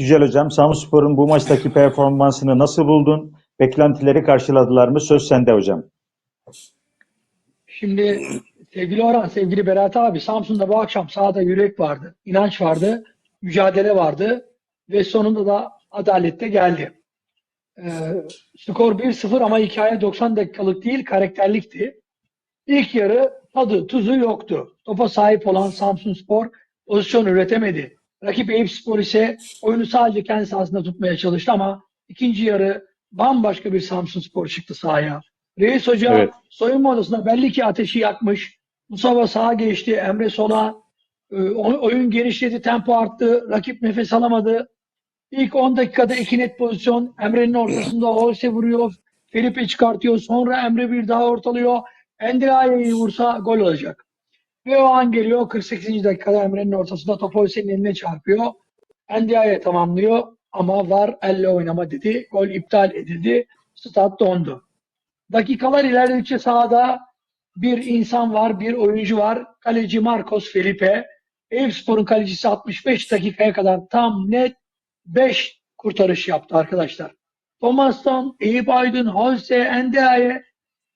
Yücel Hocam, Samsunspor'un bu maçtaki performansını nasıl buldun? Beklentileri karşıladılar mı? Söz sende hocam. Şimdi sevgili Orhan, sevgili Berat abi Samsun'da bu akşam sahada yürek vardı, inanç vardı, mücadele vardı ve sonunda da adalette geldi. Ee, skor 1-0 ama hikaye 90 dakikalık değil, karakterlikti. İlk yarı tadı, tuzu yoktu. Topa sahip olan Samsunspor pozisyon üretemedi. Rakip Eyüpspor ise oyunu sadece kendi sahasında tutmaya çalıştı ama ikinci yarı bambaşka bir Samsunspor çıktı sahaya. Reis Hoca Evet. soyunma odasında belli ki ateşi yakmış. Mustafa sağa geçti, Emre sola. Ee, oyun genişledi, tempo arttı. Rakip nefes alamadı. İlk 10 dakikada iki net pozisyon. Emre'nin ortasında Olse vuruyor. Felipe çıkartıyor. Sonra Emre bir daha ortalıyor. Endiaye'yi vursa gol olacak. Ve o an geliyor 48. dakikada Emre'nin ortasında top Olse'nin eline çarpıyor. Endiaye tamamlıyor ama var elle oynama dedi. Gol iptal edildi. Stat dondu. Dakikalar ilerledikçe sahada bir insan var, bir oyuncu var. Kaleci Marcos Felipe. Eyüpspor'un kalecisi 65 dakikaya kadar tam net 5 kurtarış yaptı arkadaşlar. Thomas'tan, Eyüp Aydın, Holse, Endiaye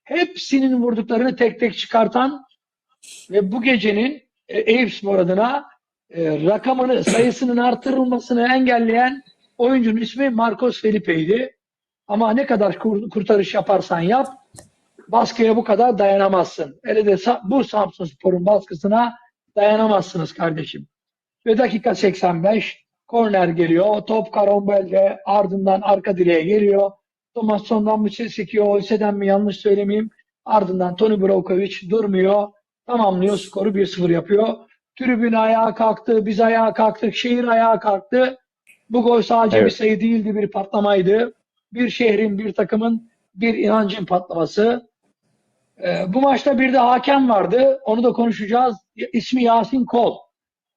hepsinin vurduklarını tek tek çıkartan ve bu gecenin e, Eyüpspor adına e, rakamını, sayısının artırılmasını engelleyen oyuncunun ismi Marcos Felipe'ydi. Ama ne kadar kur- kurtarış yaparsan yap, baskıya bu kadar dayanamazsın. Hele de bu Samsun Spor'un baskısına dayanamazsınız kardeşim. Ve dakika 85 korner geliyor. Top karombelde ardından arka direğe geliyor. Tomasson'dan mı sekiyor, Olse'den mi yanlış söylemeyeyim. Ardından Toni Brokovic durmuyor. Tamamlıyor skoru 1-0 yapıyor. Tribün ayağa kalktı, biz ayağa kalktık, şehir ayağa kalktı. Bu gol sadece Evet. bir sayı değildi, bir patlamaydı. Bir şehrin, bir takımın, bir inancın patlaması. Ee, bu maçta bir de hakem vardı. Onu da konuşacağız. İsmi Yasin Kol.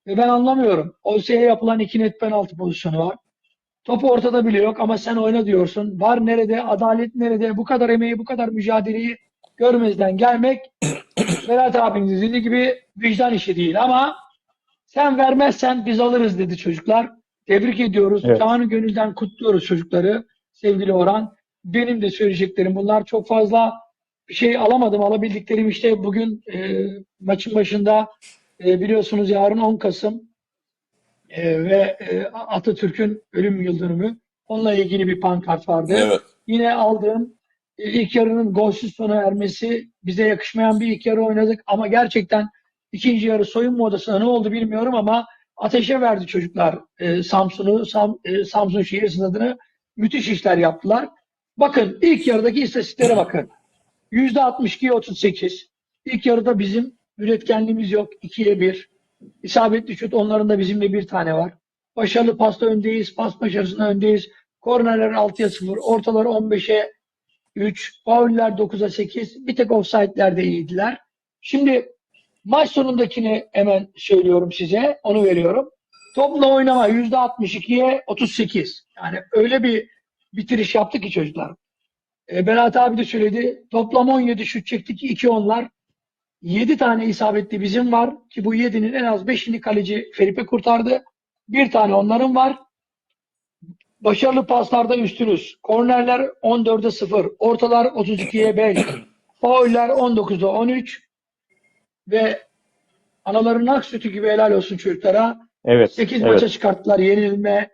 Ve ben anlamıyorum. Olse'ye yapılan iki net penaltı pozisyonu var. Top ortada bile yok ama sen oyna diyorsun. Var nerede? Adalet nerede? Bu kadar emeği, bu kadar mücadeleyi görmezden gelmek Berat abimiz dediği gibi vicdan işi değil ama sen vermezsen biz alırız dedi çocuklar. Tebrik ediyoruz. Evet. Canı gönülden kutluyoruz çocukları. Sevgili Orhan. Benim de söyleyeceklerim bunlar. Çok fazla bir şey alamadım. Alabildiklerim işte bugün e, maçın başında e, biliyorsunuz yarın 10 Kasım e, ve e, Atatürk'ün ölüm yıl dönümü. Onunla ilgili bir pankart vardı. Evet. Yine aldığım ilk yarının golsüz sona ermesi bize yakışmayan bir ilk yarı oynadık ama gerçekten ikinci yarı soyunma odasına ne oldu bilmiyorum ama ateşe verdi çocuklar e, Samsun'u, Sam, e, Samsun şehir stadını müthiş işler yaptılar. Bakın ilk yarıdaki istatistiklere bakın. %62'ye 38. İlk yarıda bizim üretkenliğimiz yok. 2'ye 1. İsabetli şut onların da bizimle bir tane var. Başarılı pasta öndeyiz. Pas başarısında öndeyiz. Kornerler 6'ya 0. Ortalar 15'e 3. Fauller 9'a 8. Bir tek offside'lerde iyiydiler. Şimdi maç sonundakini hemen söylüyorum size. Onu veriyorum. Topla oynama %62'ye 38. Yani öyle bir bitiriş yaptı ki çocuklar. E, Berat abi de söyledi. Toplam 17 şut çektik. 2 onlar. 7 tane isabetli bizim var ki bu 7'nin en az 5'ini kaleci Felipe kurtardı. Bir tane onların var. Başarılı paslarda üstünüz. Kornerler 14'e 0. Ortalar 32'ye 5. Fauller 19'a 13. Ve anaların ak sütü gibi helal olsun çocuklara. Evet. 8 evet. maça çıkarttılar yenilme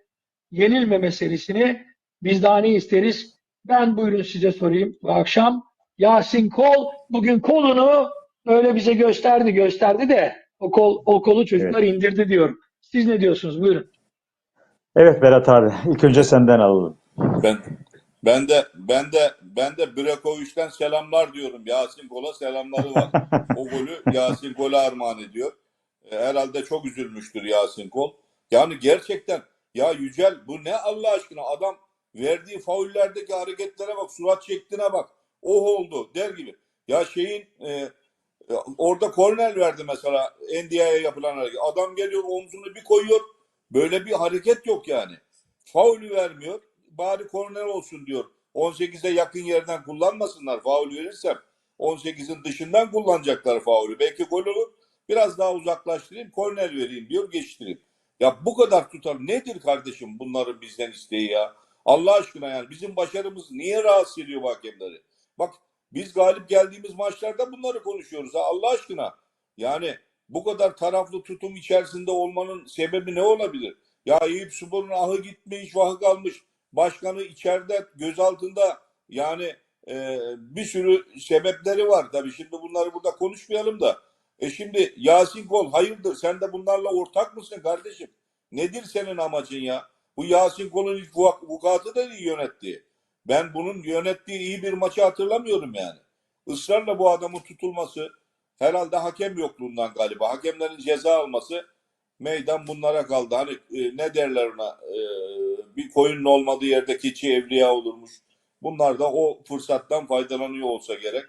yenilme meselesini. Biz daha ne isteriz? Ben buyurun size sorayım bu akşam. Yasin Kol bugün kolunu öyle bize gösterdi gösterdi de o kol o kolu çocuklar indirdi diyorum. Siz ne diyorsunuz? Buyurun. Evet Berat abi. İlk önce senden alalım. Ben ben de ben de ben de Brekovic'ten selamlar diyorum. Yasin Kol'a selamları var. o golü Yasin Kol'a armağan ediyor. E, Herhalde çok üzülmüştür Yasin Kol. Yani gerçekten ya Yücel bu ne Allah aşkına adam verdiği faullerdeki hareketlere bak, surat şekline bak. Oh oldu der gibi. Ya şeyin e, e, orada korner verdi mesela Endia'ya yapılan hareket. Adam geliyor omzunu bir koyuyor. Böyle bir hareket yok yani. Faulü vermiyor. Bari korner olsun diyor. 18'e yakın yerden kullanmasınlar faul verirsem. 18'in dışından kullanacaklar faulü. Belki gol olur. Biraz daha uzaklaştırayım, korner vereyim diyor, geçtireyim. Ya bu kadar tutar. Nedir kardeşim bunların bizden isteği ya? Allah aşkına yani bizim başarımız niye rahatsız ediyor bu hakemleri? Bak biz galip geldiğimiz maçlarda bunları konuşuyoruz Allah aşkına. Yani bu kadar taraflı tutum içerisinde olmanın sebebi ne olabilir? Ya Eyüp Spor'un ahı gitmiş, vahı kalmış. Başkanı içeride, gözaltında yani e, bir sürü sebepleri var. Tabii şimdi bunları burada konuşmayalım da. E şimdi Yasin Kol hayırdır sen de bunlarla ortak mısın kardeşim? Nedir senin amacın ya? Bu Yasin Kol'un ilk vuk- vukuatı da iyi yönetti. Ben bunun yönettiği iyi bir maçı hatırlamıyorum yani. Israrla bu adamın tutulması herhalde hakem yokluğundan galiba. Hakemlerin ceza alması meydan bunlara kaldı. Hani e, ne derler ona e, bir koyunun olmadığı yerde keçi evliya olurmuş. Bunlar da o fırsattan faydalanıyor olsa gerek.